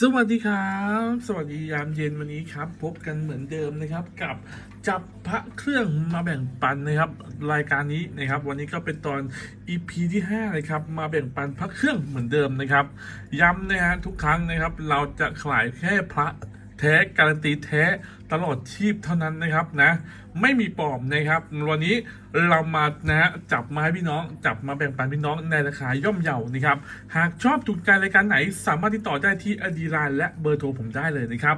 สวัสดีครับ สวัสดียามเย็นวันนี้ครับ พบกันเหมือนเดิมนะครับ กับจับพระเครื่องมาแบ่งปันนะครับ รายการนี้นะครับ วันนี้ก็เป็นตอน EP ที่5นะครับมาแบ่งปันพระเครื่องเหมือนเดิมนะครับย้ำนะฮะทุกครั้งนะครับ เราจะขายแค่พระ แท้การันตีแท้ตลอดชีพเท่านั้นนะครับนะ ไม่มีปลอมนะครับ วันนี้เรามานะฮะจับมาให้พี่น้อง จับมาแบ่งปันพี่น้องในราคาย่อมเยานะครับ หากชอบถูกใจรายการไหน สามารถติดต่อได้ที่อดีไลน์และเบอร์โทรผมได้เลยนะครับ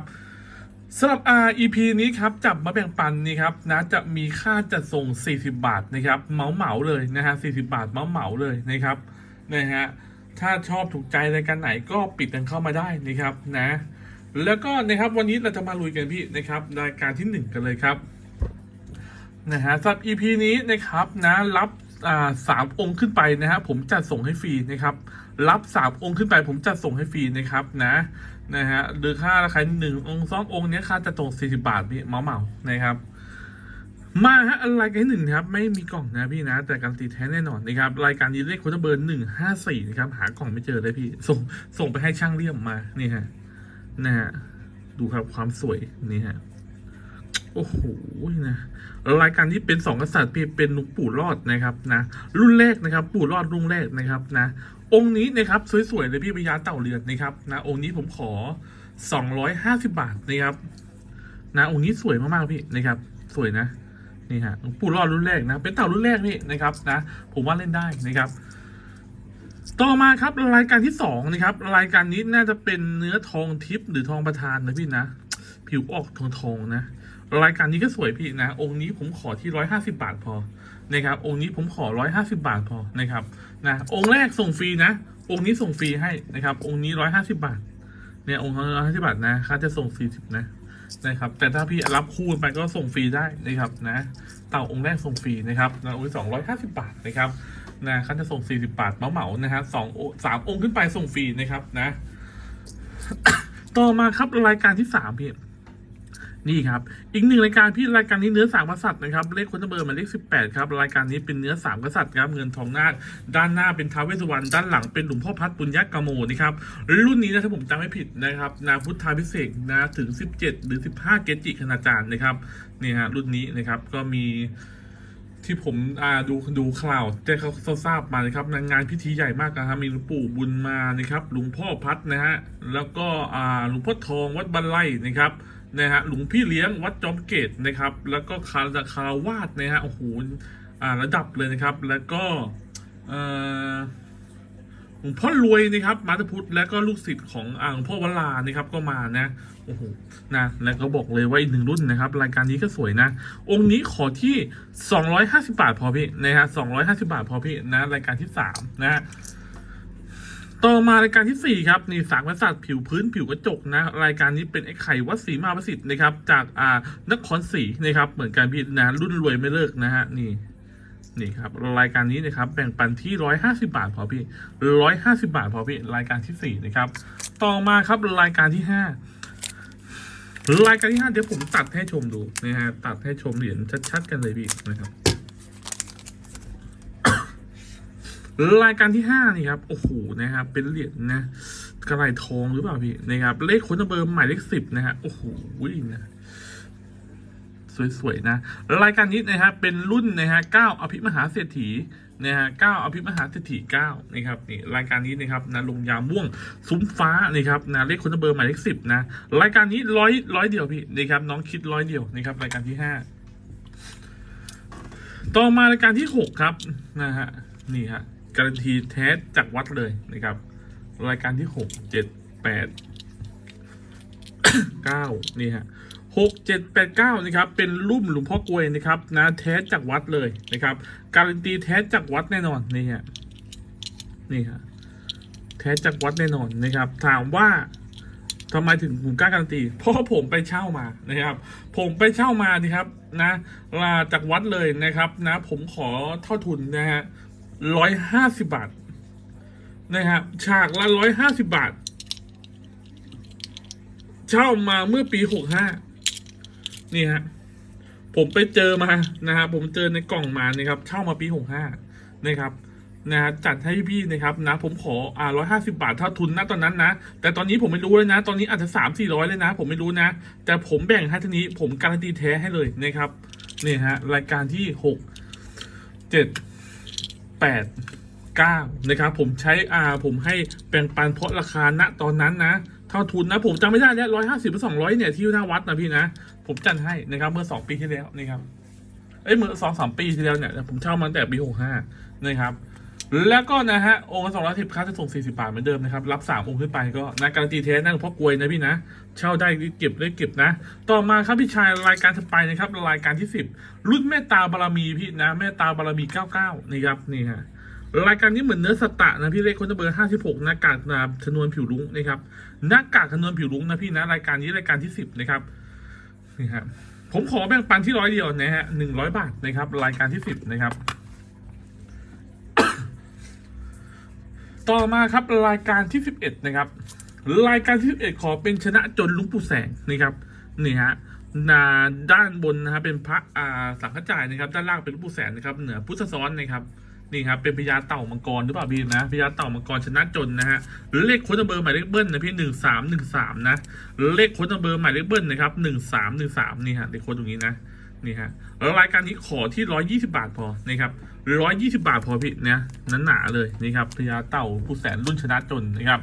สำหรับ R EP นี้ครับจับมาแบ่งปันนี่ครับนะจะมีค่าจัดส่ง 40 บาทนะครับเหมาเหมาเลยนะฮะ40 บาทเหมาเหมาเลยนะครับนะฮะถ้าชอบถูกใจรายการไหนก็ปิดกันเข้ามาได้นะครับนะ แล้วก็นะครับวันนี้เราจะมาลุยกันพี่นะครับรายการที่หนึ่งกันเลยครับนะฮะสำหรับ EP นี้นะครับนะรับสามองค์ขึ้นไปนะฮะผมจัดส่งให้ฟรีนะครับ รับสามองค์ขึ้นไป ผมจัดส่งให้ฟรีนะครับนะนะฮะหรือค่าราคาหนึ่งองค์สององค์เนี้ยค่าจะตกสี่สิบาทพี่เมาเมานะครับ มาฮะรายการที่หนึ่งนะครับ ไม่มีกล่องนะพี่นะ แต่การนตีแท้แน่นอนนะครับ รายการนี้เลขโค้ดเบอร์หนึ่งห้าสี่นะครับ หากล่องไม่เจอเลยพี่ ส่งส่งไปให้ช่างเลี่ยมมานี่ฮะ นะฮะดูครับความสวยนี่ฮะโอ้โหนะรายการที่เป็นสองกษัตริย์เป็นหลวงปู่รอดนะครับนะรุ่นแรกนะครับ ปู่รอดรุ่นแรกนะครับนะองค์นี้นะครับสวยๆเลยพี่พญาเต่าเรือนนะครับนะองค์นี้ผมขอสองร้อยห้าสิบาทนะครับนะองค์นี้สวยมากๆพี่นะครับ สวยนะนี่ฮะหลวงปู่รอดรุ่นแรกนะเป็นเต่ารุ่นแรกพี่นะครับนะผมว่าเล่นได้นะครับ ต่อมาครับรายการที่สองนะครับ รายการนี้น่าจะเป็นเนื้อทองทิพย์หรือทองประทานนะพี่นะ ผิวออกทองทองๆนะ รายการนี้ก็สวยพี่นะ องค์นี้ผมขอที่ร้อยห้าสิบาทพอนะครับ องค์นี้ผมขอร้อยห้าสิบาทพอนะครับนะองค์แรกส่งฟรีนะ องค์นี้ส่งฟรีให้นะครับ องค์นี้ร้อยห้าสิบาท เนี่ยองค์ร้อยห้าสิบาทนะค่าจะส่งสี่สิบนะนะครับ แต่ถ้าพี่รับคู่ไปก็ส่งฟรีได้นะครับนะ เต่าองค์แรกส่งฟรีนะครับนะองค์ที่สองร้อยห้าสิบาทนะครับ นะค่าจะส่งสี่สิบาทเหมาๆนะฮะสองสามองค์ขึ้นไปส่งฟรีนะครับนะ ต่อมาครับรายการที่สามพี่นี่ครับ อีกหนึ่งรายการพี่รายการนี้เนื้อสามกษัตริย์นะครับ เลขคนเบอร์มาเลขสิบแปดครับรายการนี้เป็นเนื้อสามกษัตริย์ครับเงินทองนาคด้านหน้าเป็นท้าวเวสสุวรรณด้านหลังเป็นหลวงพ่อพัดปุญญกโมนะครับรุ่นนี้นะถ้าผมจำไม่ผิดนะครับ นาพุทธาพิเศษนะถึงสิบเจ็ดหรือสิบห้าเกจิคณาจารย์นะครับนี่ฮะรุ่นนี้นะครับก็มี ที่ผมดูดูข่าวแต่เขาเขาทราบมานะครับงานพิธีใหญ่มากนะครับมีหลวงปู่บุญมานะครับหลวงพ่อพัดนะฮะแล้วก็หลวงพ่อทองวัดบันไลนะครับนะฮะหลวงพี่เลี้ยงวัดจอมเกตนะครับ แล้วก็คาราคารวาสนะฮะโอ้โหระดับเลยนะครับ แล้วก็เอ่อ หลวงพ่อรวยนะครับมาตพุทธและก็ลูกศิษย์ของอ่าหลวงพ่อวลานะครับก็มานะโอ้โหนะแล้วก็บอกเลยว่าอีกหนึ่งรุ่นนะครับ รายการนี้ก็สวยนะ องค์นี้ขอที่ 250 บาทพอพี่นะฮะ250 บาทพอพี่นะรายการที่ 3 นะฮะต่อมารายการทีสี่ 4 ครับนี่สามกษัตริย์ผิวพื้นผิวกระจกนะ รายการนี้เป็นไอ้ไข่วัดศรีมาประสิทธิ์นะครับ จากอ่านครศรีนะครับ เหมือนกันพี่นะรุ่นรวยไม่เลิกนะฮะนี่ นี่ครับรายการนี้นะครับแบ่งปันที่ร้อยห้าสิบาทพอพี่ร้อยห้าสิบาทพอพี่รายการที่สี่นะครับ ต่อมาครับรายการที่ห้ารายการที่ห้าเดี๋ยวผมตัดให้ชมดูนะฮะตัดให้ชมเหรียญชัดๆกันเลยพี่นะครับ รายการที่ห้านี่ครับโอ้โหนะครับเป็นเหรียญนะกระไรทองหรือเปล่าพี่นะครับเลขค้นเบอร์หมายเลขสิบนะฮะโอ้โหนะ สวยๆนะรายการนี้นะฮะเป็นรุ่นนะฮะเก้าอภิมหาเศรษฐีนะฮะเก้าอภิมหาเศรษฐีเก้านะครับนี่รายการนี้นะครับนะลงยาม่วงซุ้มฟ้านะครับนะเลขคนเบอร์หมายเลขสิบนะรายการนี้ร้อยร้อยเดียวพี่นะครับน้องคิดร้อยเดียวนะครับรายการที่ห้าต่อมารายการที่หกครับนะฮะนี่ฮะการันตีแท้จากวัดเลยนะครับรายการที่หกเจ็ดแปดเก้านี่ฮะ หกเจ็ดแปดเก้านะครับเป็นรูปหลวงพ่อกลวยนะครับนะแท้จากวัดเลยนะครับ การันตีแท้จากวัดแน่นอนนี่ฮะนี่ฮะแท้จากวัดแน่นอนนะครับ ถามว่าทำไมถึงผมกล้าการันตี เพราะผมไปเช่ามานะครับ ผมไปเช่ามานี่ครับนะลาจากวัดเลยนะครับ นะ ผมขอเท่าทุนนะฮะร้อยห้าสิบบาทนะครับฉากละร้อยห้าสิบบาท เช่ามาเมื่อปีหกห้า นี่ฮะผมไปเจอมานะครับผมเจอในกล่องมานะครับเช่ามาปีหกห้านะครับนะฮะจัดให้พี่นะครับนะ ผมขออ่าร้อยห้าสิบาทเท่าทุนนะตอนนั้นนะ แต่ตอนนี้ผมไม่รู้เลยนะ ตอนนี้อาจจะสามสี่ร้อยเลยนะ ผมไม่รู้นะ แต่ผมแบ่งให้ทีนี้ผมการันตีแท้ให้เลยนะครับนี่ฮะรายการที่หกเจ็ดแปดเก้านะครับ ผมใช้อ่าผมให้แบ่งปันเพราะราคาณตอนนั้นนะ เท่าทุนนะ ผมจำไม่ได้แล้วร้อยห้าสิบหรือสองร้อยเนี่ยที่หน้าวัดนะพี่นะ ผมจัดให้นะครับ เมื่อสองปีที่แล้วนะครับเอ้ยเมื่อสองสามปีที่แล้วเนี่ยผมเช่ามาตั้งแต่ปีหกห้านะครับแล้วก็นะฮะองค์สองร้อยสิบค่าจะส่งสี่สิบบาทเหมือนเดิมนะครับ รับสามองค์ขึ้นไปก็นะการันตีแท้นั่งเพราะกลวยนะพี่นะ เช่าได้เก็บได้เก็บนะ ต่อมาครับพี่ชายรายการถัดไปนะครับรายการที่สิบรุ่นเมตตาบารมีพี่นะเมตตาบารมีเก้าเก้านี่ครับนี่ฮะ รายการนี้เหมือนเนื้อสตะนะพี่เลขคนเบอร์ห้าสิบหกหน้ากากนะชนวนผิวรุ้งนะครับหน้ากากชนวนผิวรุ้งนะพี่นะรายการนี้รายการที่สิบนะครับนี่ครับผมขอแบ่งปันที่ร้อยเดียวนะฮะหนึ่งร้อยบาทนะครับ รายการที่สิบนะครับ ต่อมาครับรายการที่สิบเอ็ดนะครับ รายการที่สิบเอ็ดขอเป็นชนะจนลุงปู่แสงนะครับนี่ฮะนาด้านบนนะฮะเป็นพระอ่าสังฆจายนะครับ ด้านล่างเป็นลุงปู่แสงนะครับ เหนือพุทธซ้อนนะครับ นี่ครับเป็นพญาเต่ามังกรหรือเปล่าพี่นะพญาเต่ามังกรชนะจนนะฮะเลขค้ดเบอร์หมายเลขเบิ้ลนะพี่หนึ่งสามหนึ่งสามนะเลขค้ดเบอร์หมายเลขเบิ้ลนะครับหนึ่งสามหนึ่งสามนี่ฮะเลขค้ดตรงนี้นะนี่ฮะแล้วรายการนี้ขอที่ร้อยยี่สิบาทพอนะครับร้อยยี่สิบาทพอพี่นะนั้นหนาเลยนี่ครับพญาเต่าผู้แสนรุ่นชนะจนนะครับ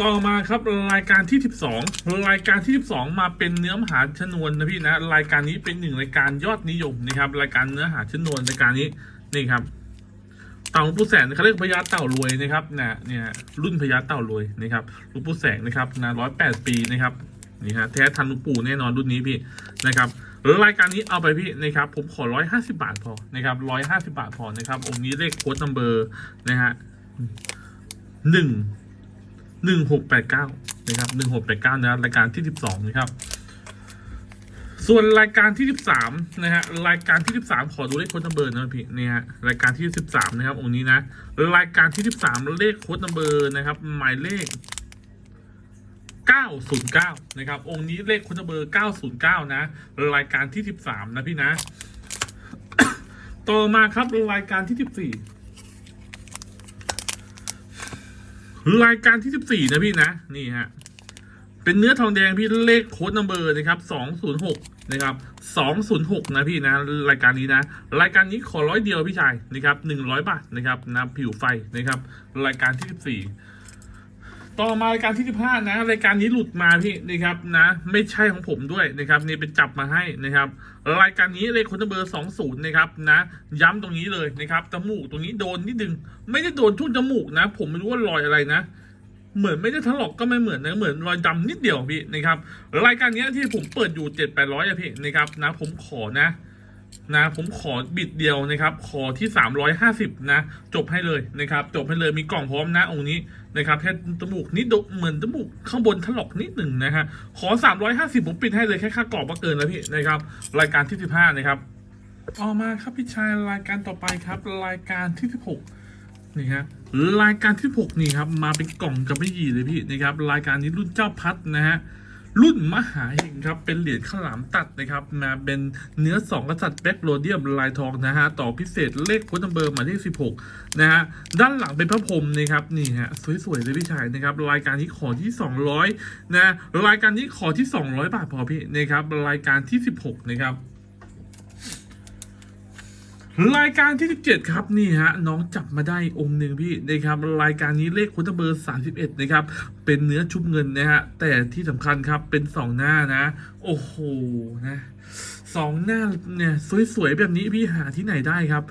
ต่อมาครับรายการที่ 12 รายการที่ 12 มาเป็นเนื้อหาชนวนนะพี่นะรายการนี้เป็นหนึ่งรายการยอดนิยมนะครับรายการเนื้อหาชนวนรายการนี้ นี่ครับ เต่าหลวงปู่แสงเขาเรียกพญาเต่ารวยนะครับนะเนี่ยรุ่นพญาเต่ารวยนะครับหลวงปู่แสงนะครับนะร้อยแปดปีนะครับนี่ฮะแท้ทันหลวงปู่แน่นอนรุ่นนี้พี่นะครับรายการนี้เอาไปพี่นะครับ ผมขอร้อยห้าสิบาทพอนะครับร้อยห้าสิบาทพอนะครับองค์นี้เลขโค้ดนัมเบอร์นะฮะหนึ่งหนึ่งหกแปดเก้านะครับหนึ่งหกแปดเก้านะรายการที่สิบสองนะครับ ส่วนรายการที่สิบสามนะฮะรายการที่สิบสามขอดูเลขโค้ดนัมเบอร์นะพี่เนี่ยรายการที่สิบสามนะครับองค์นี้นะรายการที่สิบสามเลขโค้ดนัมเบอร์นะครับ หมายเลขเก้าศูนย์เก้านะครับ องค์นี้เลขโค้ดนัมเบอร์เก้าศูนย์เก้านะ รายการที่สิบสามนะพี่นะ ต่อมาครับรายการที่สิบสี่รายการที่สิบสี่นะพี่นะ นี่ฮะ เป็นเนื้อทองแดงพี่เลขโค้ดนัมเบอร์นะครับสองศู นะครับสองศูนย์หกนะพี่นะรายการนี้นะ รายการนี้ขอร้อยเดียวพี่ชายนะครับหนึ่งร้อยบาทนะครับนะผิวไฟนะครับ รายการที่สิบสี่ต่อมารายการที่สิบห้านะรายการนี้หลุดมาพี่นะครับนะไม่ใช่ของผมด้วยนะครับนี่เป็นจับมาให้นะครับ รายการนี้เลขคนเบอร์สองศูนย์นะครับนะย้ำตรงนี้เลยนะครับจมูกตรงนี้โดนนิดนึงไม่ได้โดนทุ่นจมูกนะ ผมไม่รู้ว่ารอยอะไรนะ เหมือนไม่ได้ถลอกก็ไม่เหมือนนะเหมือนรอยดำนิดเดียวพี่นะครับรายการนี้ที่ผมเปิดอยู่เจ็ดแปดร้อยอะพี่นะครับนะผมขอนะนะผมขอบิดเดียวนะครับ ขอที่สามร้อยห้าสิบนะ จบให้เลยนะครับ จบให้เลยมีกล่องพร้อมนะองค์นี้นะครับแค่จมูกนิดเดยวเหมือนจมูกข้างบนถลอกนิดหนึ่งนะฮะขอสามร้อยห้าสิบผมปิดให้เลยแค่ค่ากรอบก็เกินแล้วพี่นะครับ รายการที่สิบห้านะครับออกมาครับพี่ชายรายการต่อไปครับ รายการที่สิบหกนี่ฮะ รายการที่หกนี่ครับ มาเป็นกล่องกับไม่ยีเลยพี่นะครับ รายการนี้รุ่นเจ้าพัดนะฮะรุ่นมหาเฮงครับ เป็นเหรียญข้าวหลามตัดนะครับมาเป็นเนื้อสองกษัตริย์แบ็กโรเดียมลายทองนะฮะ ต่อพิเศษเลขโค้ดนัมเบอร์หมายเลขสินะฮะ ด้านหลังเป็นพระพรหมนะครับ นี่ฮะ สวยๆเลยพี่ชายนะครับ รายการนี้ขอที่สองร้อยนะ รายการนี้ขอที่สองร้อยบาทพอพี่นะครับ รายการที่สิบหกนะครับ รายการที่ 17 ครับนี่ฮะน้องจับมาได้องค์หนึ่งพี่นะครับรายการนี้เลขคุณเบอร์ 31 นะครับ เป็นเนื้อชุบเงินนะฮะแต่ที่สำคัญครับเป็นสองหน้านะ โอ้โหนะสองหน้าเนี่ยสวยๆแบบนี้พี่หาที่ไหนได้ครับ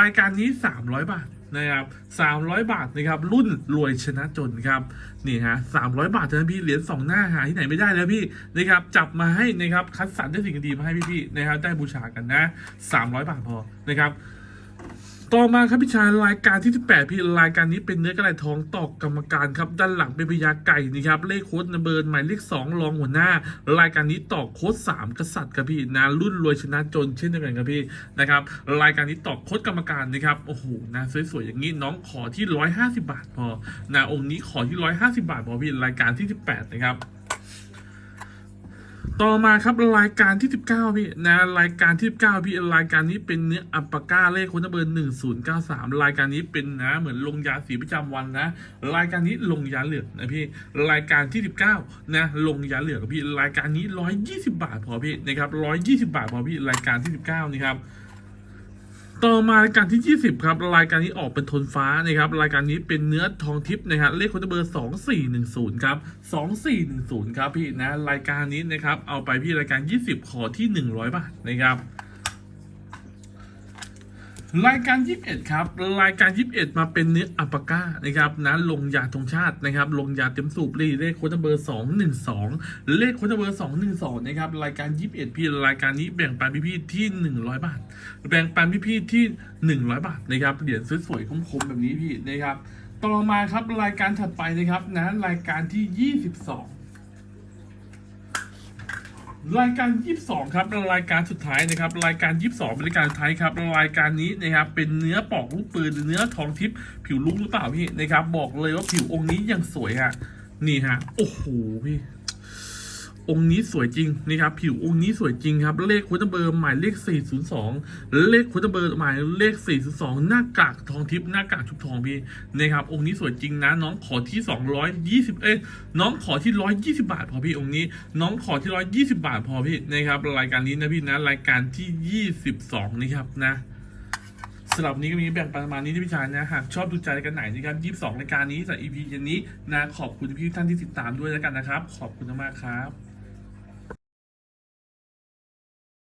รายการนี้ 300 บาท นะครับ300 บาทนะครับรุ่นรวยชนะจนครับนี่ฮะ300 บาทเท่านั้นพี่เหรียญสองหน้าหาที่ไหนไม่ได้แล้วพี่นะครับจับมาให้นะครับคัดสรรได้สิ่งดีมาให้พี่ๆนะครับได้บูชากันนะ 300 บาทพอนะครับ ต่อมาครับพี่ชายรายการที่ 18 พี่รายการนี้เป็นเนื้อกระไรทองตอกกรรมการครับด้านหลังเป็นพญาไก่นี่ครับเลขโค้ดนเบอร์หมายเลข2รองหัวหน้า รายการนี้ตอกโค้ด3กษัตริย์ครับพี่นะรุ่นรวยชนะจนเช่นเดียวกันครับพี่นะครับรายการนี้ตอกโค้ดกรรมการนะครับโอ้โหนะสวยๆอย่างนี้น้องขอที่ 150 บาทพอนะองค์นี้ขอที่ 150 บาทพอพี่รายการที่ 18 นะครับ ต่อมาครับรายการที่ 19 พี่นะรายการที่ 19 พี่รายการนี้เป็นเนื้ออัปปาก้าเลขคนเบอร์1093 รายการนี้เป็นนะเหมือนลงยาสีประจำวันนะ รายการนี้ลงยาเหลือกนะพี่รายการที่ 19 นะ ลงยาเหลือกพี่รายการนี้ 120 บาทพอพี่นะครับ120 บาทพอพี่รายการที่ 19 นี่ครับ ต่อมารายการที่ 20 ครับรายการนี้ออกเป็นโทนฟ้านะครับรายการนี้เป็นเนื้อทองทิพย์นะครับเลขคนเบอร์ 2410 ครับ 2410 ครับพี่นะรายการนี้นะครับเอาไปพี่รายการ 20 ขอที่ 100 บาทนะครับ รายการ 21 ครับ รายการ 21 มาเป็นเนื้ออัปาก้านะครับนะลงยาธงชาตินะครับ ลงยาเต็มสูบรีเลขโค้ดเบอร์ 212 เลขโค้ดเบอร์ 212 นะครับ รายการ 21 พี่รายการนี้แบ่งปันพี่ๆที่ 100 บาท แบ่งปันพี่ๆที่ 100 บาทนะครับเหรียญสวยๆคมๆแบบนี้พี่นะครับ ต่อมาครับรายการถัดไปนะครับนะรายการที่ 22 รายการ 22 ครับรายการสุดท้ายนะครับ รายการ 22เป็นรายการท้ายครับรายการนี้นะครับเป็นเนื้อปอกลูกปืนเนื้อทองทิพย์ผิวลุกหรือเปล่าพี่นะครับ บอกเลยว่าผิวองค์นี้ยังสวยฮะนี่ฮะโอ้โหพี่ องค์นี้สวยจริงนะครับผิวองค์นี้สวยจริงครับ เลขคุณเบอร์หมายเลข 402 เลขคุณเบอร์หมายเลข 402 หน้ากากทองทิพย์หน้ากากชุบทองพี่นะครับองค์นี้สวยจริงนะ น้องขอที่ 220 เอ้ยน้องขอที่ 120 บาท พอพี่องค์นี้ น้องขอที่ 120 บาท พอพี่นะครับรายการนี้นะพี่นะรายการที่ 22นะครับนะสำหรับนี้ก็มีแบ่งประมาณนี้ที่พี่ชายนะหากชอบดูใจกันไหนนะครับ22รายการนี้จาก EP เย็นนี้นะขอบคุณพี่ท่านที่ติดตามด้วยแล้วกันนะครับ ขอบคุณมากครับ